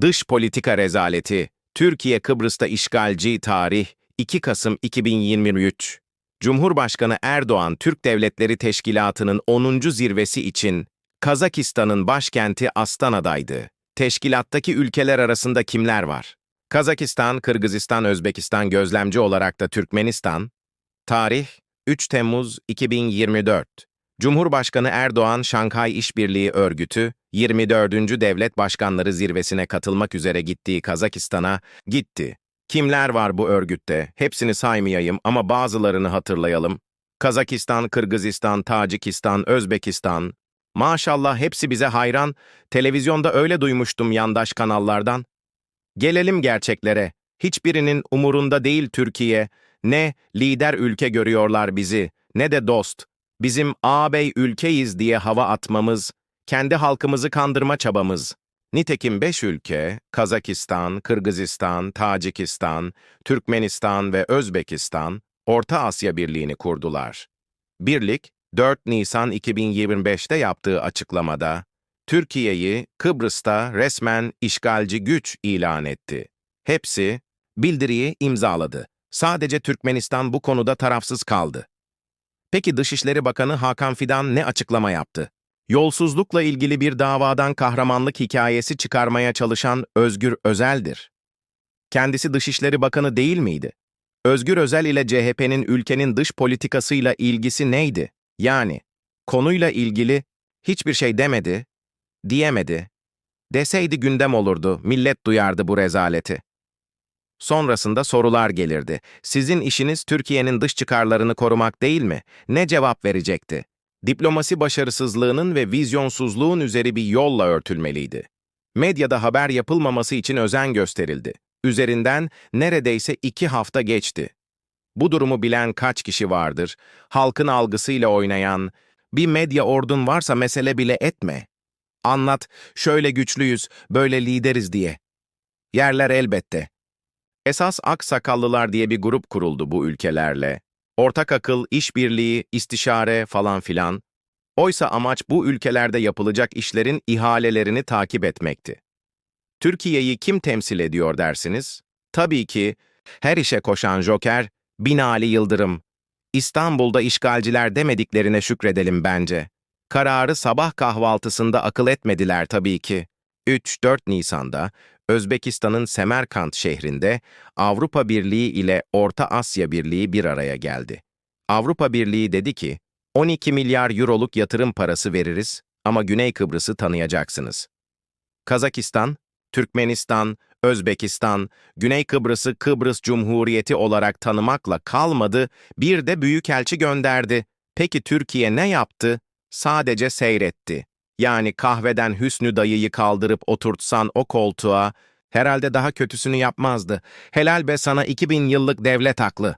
Dış politika rezaleti. Türkiye Kıbrıs'ta işgalci tarih 2 Kasım 2023. Cumhurbaşkanı Erdoğan Türk Devletleri Teşkilatı'nın 10. zirvesi için Kazakistan'ın başkenti Astana'daydı. Teşkilattaki ülkeler arasında kimler var? Kazakistan, Kırgızistan, Özbekistan gözlemci olarak da Türkmenistan. Tarih 3 Temmuz 2024. Cumhurbaşkanı Erdoğan, Şanghay İşbirliği Örgütü, 24. Devlet Başkanları Zirvesi'ne katılmak üzere gittiği Kazakistan'a gitti. Kimler var bu örgütte? Hepsini saymayayım ama bazılarını hatırlayalım. Kazakistan, Kırgızistan, Tacikistan, Özbekistan. Maşallah hepsi bize hayran. Televizyonda öyle duymuştum yandaş kanallardan. Gelelim gerçeklere. Hiçbirinin umurunda değil Türkiye. Ne lider ülke görüyorlar bizi, ne de dost. Bizim ağabey ülkeyiz diye hava atmamız, kendi halkımızı kandırma çabamız. Nitekim beş ülke, Kazakistan, Kırgızistan, Tacikistan, Türkmenistan ve Özbekistan, Orta Asya Birliği'ni kurdular. Birlik, 4 Nisan 2025'te yaptığı açıklamada, Türkiye'yi Kıbrıs'ta resmen işgalci güç ilan etti. Hepsi bildiriyi imzaladı. Sadece Türkmenistan bu konuda tarafsız kaldı. Peki Dışişleri Bakanı Hakan Fidan ne açıklama yaptı? Yolsuzlukla ilgili bir davadan kahramanlık hikayesi çıkarmaya çalışan Özgür Özel'dir. Kendisi Dışişleri Bakanı değil miydi? Özgür Özel ile CHP'nin ülkenin dış politikasıyla ilgisi neydi? Yani konuyla ilgili hiçbir şey demedi, diyemedi. Deseydi gündem olurdu, millet duyardı bu rezaleti. Sonrasında sorular gelirdi. Sizin işiniz Türkiye'nin dış çıkarlarını korumak değil mi? Ne cevap verecekti? Diplomasi başarısızlığının ve vizyonsuzluğun üzeri bir yolla örtülmeliydi. Medyada haber yapılmaması için özen gösterildi. Üzerinden neredeyse iki hafta geçti. Bu durumu bilen kaç kişi vardır? Halkın algısıyla oynayan, bir medya ordun varsa mesele bile etme. Anlat, şöyle güçlüyüz, böyle lideriz diye. Yerler elbette. Esas Aksakallılar diye bir grup kuruldu bu ülkelerle. Ortak akıl, işbirliği, istişare falan filan. Oysa amaç bu ülkelerde yapılacak işlerin ihalelerini takip etmekti. Türkiye'yi kim temsil ediyor dersiniz? Tabii ki her işe koşan Joker, Binali Yıldırım. İstanbul'da işgalciler demediklerine şükredelim bence. Kararı sabah kahvaltısında akıl etmediler tabii ki. 3-4 Nisan'da Özbekistan'ın Semerkant şehrinde Avrupa Birliği ile Orta Asya Birliği bir araya geldi. Avrupa Birliği dedi ki, 12 milyar euroluk yatırım parası veririz ama Güney Kıbrıs'ı tanıyacaksınız. Kazakistan, Türkmenistan, Özbekistan, Güney Kıbrıs'ı Kıbrıs Cumhuriyeti olarak tanımakla kalmadı, bir de büyükelçi gönderdi. Peki Türkiye ne yaptı? Sadece seyretti. Yani kahveden Hüsnü dayıyı kaldırıp oturtsan o koltuğa, herhalde daha kötüsünü yapmazdı. Helal be sana 2000 yıllık devlet aklı.